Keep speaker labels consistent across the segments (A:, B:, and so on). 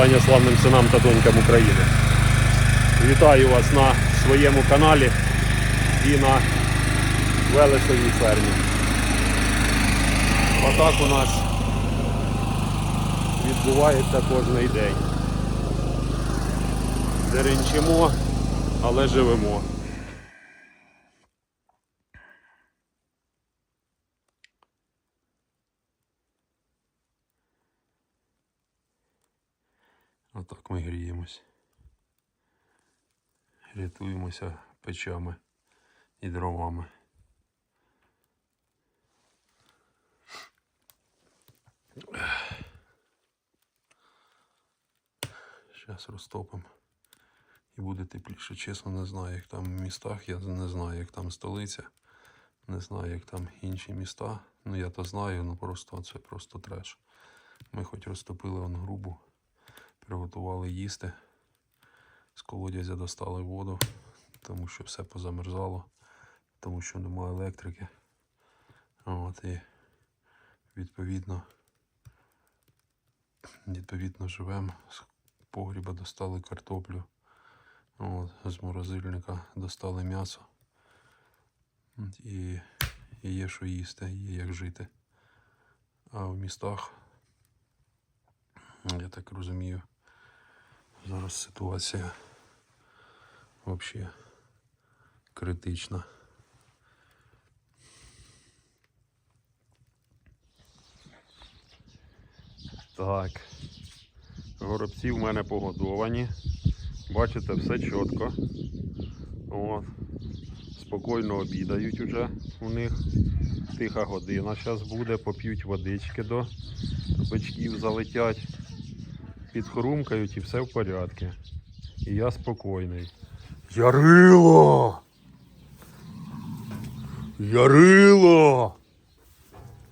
A: Вітання славним синам та донькам України. Вітаю вас на своєму каналі і на Велесовій фермі. Отак у нас відбувається кожний день. Деренчимо, але живемо. Отак ми гріємось. Рятуємося печами і дровами. Зараз розтопимо. І буде тепліше. Чесно, не знаю, як там в містах, я не знаю, як там столиця. Не знаю, як там інші міста. Ну я то знаю, ну просто це просто треш. Ми хоч розтопили он грубу, приготували їсти. З колодязя достали воду, тому що все позамерзало, тому що немає електрики. От, і відповідно, відповідно живемо. З погріба достали картоплю. От, з морозильника достали м'ясо. І, і є що їсти, є як жити. А в містах, я так розумію, зараз ситуація взагалі критична. Так. Горобці в мене погодовані. Бачите, все чітко. От. Спокійно обідають уже у них. Тиха година зараз буде, поп'ють водички до бичків залетять, підхрумкають і все в порядку. І я спокійний. Ярило! Ярило!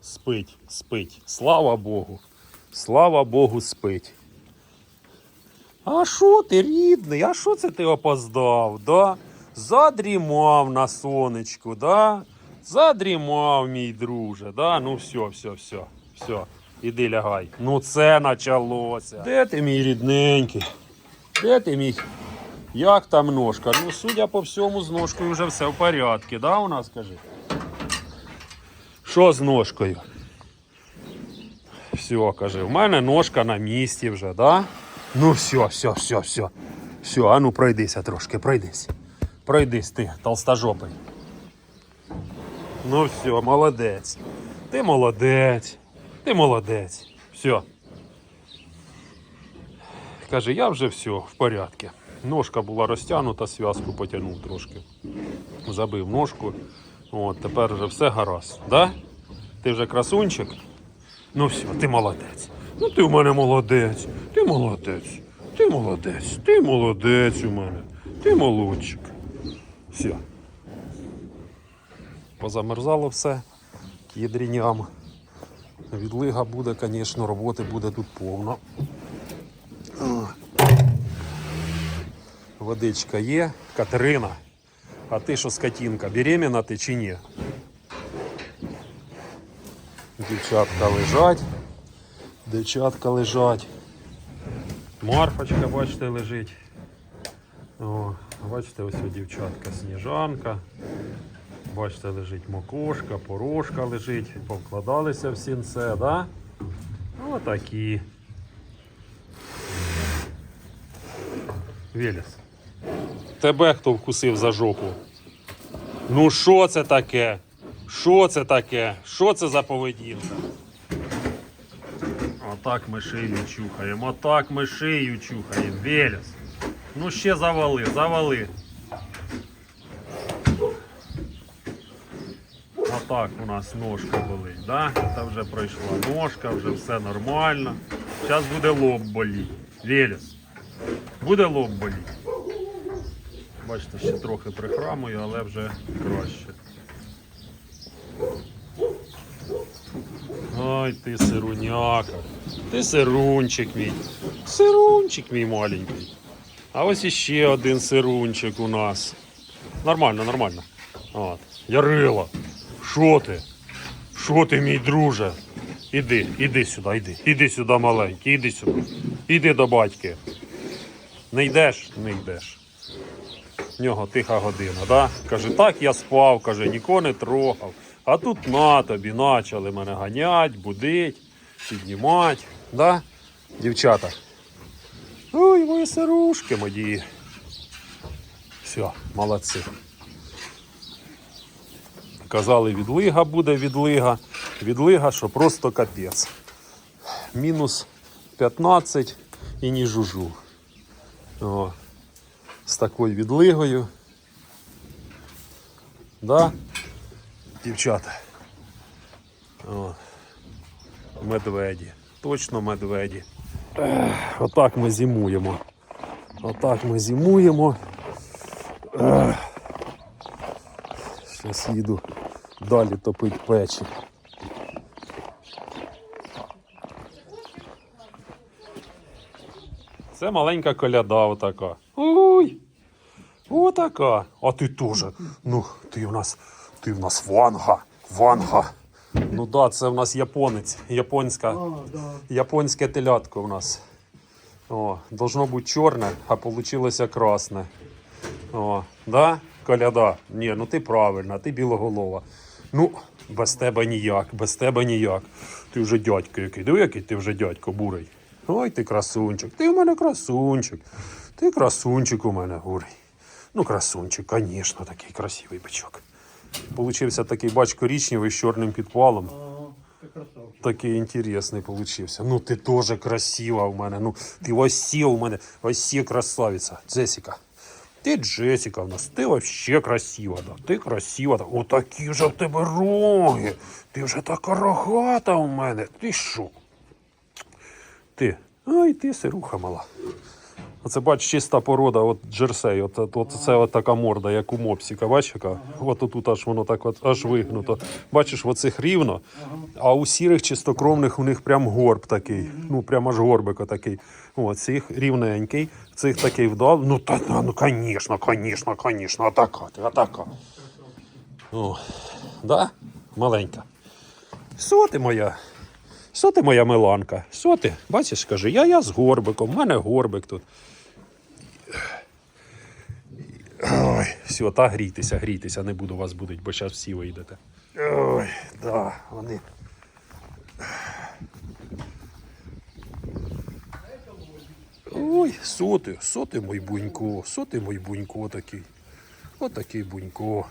A: Спить, спить. Слава Богу. Слава Богу, спить. А що ти, рідний? А що це ти опоздав? Да? Задрімав на сонечку, да? Задрімав, мій друже, да? Ну все, все, все, все. Іди лягай. Ну це началося. Де ти, мій рідненький? Де ти мій? Як там ножка? Ну, судя по всьому, з ножкою вже все в порядку, да, у нас скажи? Що з ножкою? Все, каже, в мене ножка на місці вже, да? Ну все, все, все, все. Все, а ну пройдися трошки, пройдись. Пройдись ти, толстожопий. Ну все, молодець. Ти молодець. Ти молодець. Все. Каже, я вже все в порядку. Ножка була розтягнута, зв'язку потягнув трошки. Забив ножку. От, тепер вже все гаразд. Да? Ти вже красунчик? Ну все, ти молодець. Ну ти в мене молодець. Ти молодець. Ти молодець. Ти молодець у мене. Ти молодчик. Все. Позамерзало все. Єдріням. Відлига буде, звісно, роботи буде тут повно. Водичка є. Катерина. А ти що, скотинка, беременна ти чи ні? Дівчатка лежать. Дівчатка лежать. Марфочка, бачите, лежить. О, бачите, ось дівчатка сніжанка. Бачите, лежить мокошка, порошка лежить. Повкладалися в сінце, да? Отакі. Велес. Тебе хто вкусив за жопу? Ну що це таке? Що це таке? Що це за поведінка? Отак ми шию чухаємо, отак ми шию чухаємо. Велес. Ну ще завали, завали. Отак у нас ножка болить, да? Це вже пройшла ножка, вже все нормально. Зараз буде лоб боліти. Велес. Буде лоб боліти. Бачите, ще трохи прихрамую, але вже краще. Ой, ти сируняка. Ти сирунчик мій. Сирунчик мій маленький. А ось іще один сирунчик у нас. Нормально, нормально. От. Ярила. Що ти? Що ти, мій друже? Іди, іди сюди, іди. Іди сюди, маленький, іди сюди. Іди до батьки. Не йдеш? Не йдеш. В нього тиха година, да? Каже, так я спав, каже, нікого не трогав. А тут на тобі почали мене ганять, будить, піднімати. Да? Дівчата. Ой, мої сирушки мої. Все, молодці. Казали, відлига буде відлига. Відлига, що просто капець. Мінус 15 і ні жужу. О, з такою відлигою. Да? Дівчата. О, медведі. Точно медведі. Ех, отак ми зимуємо. Отак ми зимуємо. Зараз їду далі топить печі. Це маленька коляда отака. Ой! Отака. А ти теж. Ну, ти в нас. Ти в нас ванга. Ванга. Ну так, да, це в нас японець. Японська. Японське телятко в нас. О, должно бути чорне, а вийшло красне. О, да? Коляда. Ні, ну ти правильна, ти білоголова. Ну, без тебе ніяк, без тебе ніяк. Ти вже дядько який. Диви, який ти вже дядько бурий. Ой, ти красунчик. Ти в мене красунчик. Ти красунчик у мене бурий. Ну, красунчик, звісно, такий красивий бичок. Получився такий, бач, коричневий з чорним підпалом. Такий інтересний получився. Ну ти теж красива у мене. Ну ти вообще у мене вообще красавиця. Джесіка. Ти Джесіка в нас, ти вообще красива, да. Ти красива. Да. Отакі вже в тебе роги. Ти вже така рогата у мене. Ти що? Ти. Ай, ти сируха мала. Оце бач, чиста порода, от джерсей, от, от, от це от така морда, як у мопсіка, бач, яка? От тут аж воно так от аж вигнуто. Бачиш, в оцих рівно, а у сірих чистокровних у них прям горб такий. Ну, прям аж горбик такий. Цих рівненький, цих такий вдав. Ну, та, ну, звісно, звісно, звісно, атака, атака. О, да? Маленька. Що ти моя? Що ти моя Миланка? Що ти? Бачиш, каже, я, я з горбиком, в мене горбик тут. Ой, все, та грійтеся, грійтеся, не буду вас будить, бо зараз всі вийдете. Ой, да, вони. Ой, що ти, що ти, мой бунько, що ти, мой бунько такий. Отакий бунько.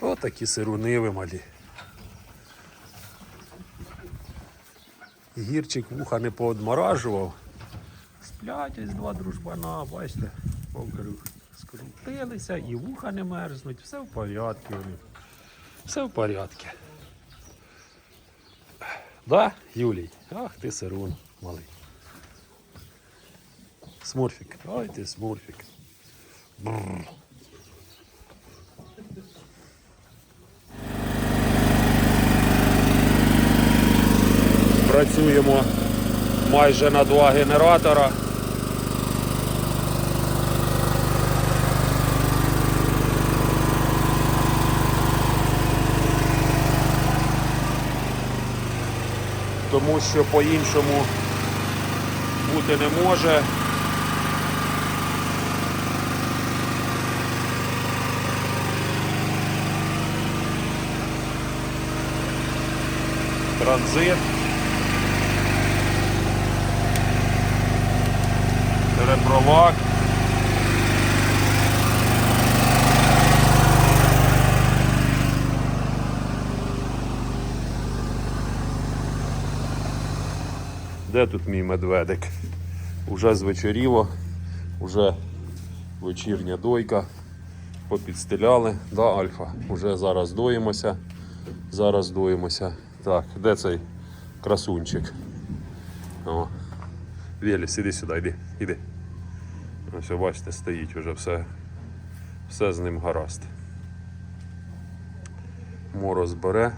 A: Отакі сируниві малі. Гірчик вуха не поодморажував. Сплять ось два дружбана, бачите, покрив. Скрутилися і вуха не мерзнуть, все в порядку. Все в порядку. Да, Юлій? Ах, ти сирун малий. Смурфік. Ой ти смурфік. Бррр. Працюємо майже на два генератора. Тому що по-іншому бути не може. Транзит. Репровак. Де тут мій медведик? Уже звечоріло, уже вечірня дойка. Попідстеляли, да, Альфа? Уже зараз доїмося. Зараз доїмося. Так, де цей красунчик? О. Веліс, іди сюди, іди, іди. Ось бачите, стоїть уже все, все з ним гаразд. Мороз бере,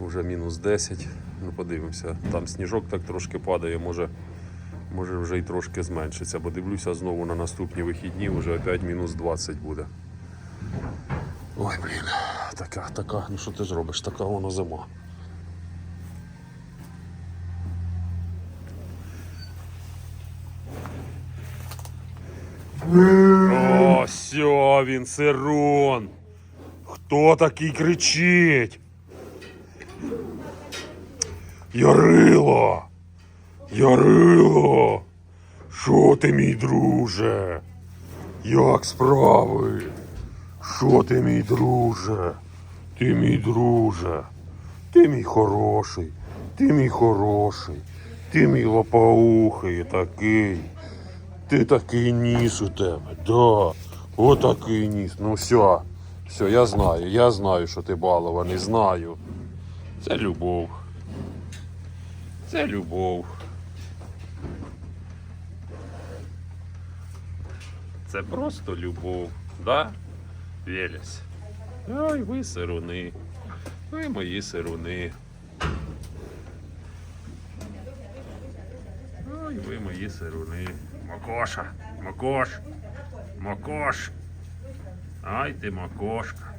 A: вже мінус 10. Ну Подивимося, там сніжок так трошки падає, може може вже й трошки зменшиться, бо дивлюся знову на наступні вихідні, вже опять мінус 20 буде. Ой, блін, така, така, ну що ти зробиш, така воно зима. О, все, він сирон. Хто такий кричить? Ярило! Ярило! Що ти, мій друже? Як справи? Що ти, мій друже? Ти мій друже, ти мій хороший, ти мій хороший, ти мій лопоухий такий. Ти такий ніс у тебе, да. Отакий ніс. Ну все, все, я знаю, я знаю, що ти балований, знаю. Це любов. Це любов. Це просто любов, да? Велясь. Ой, ви сируни. Ви мої сируни. Ой, ви мої сируни. Макоша, Макош, Макош. Ай ти Макошка.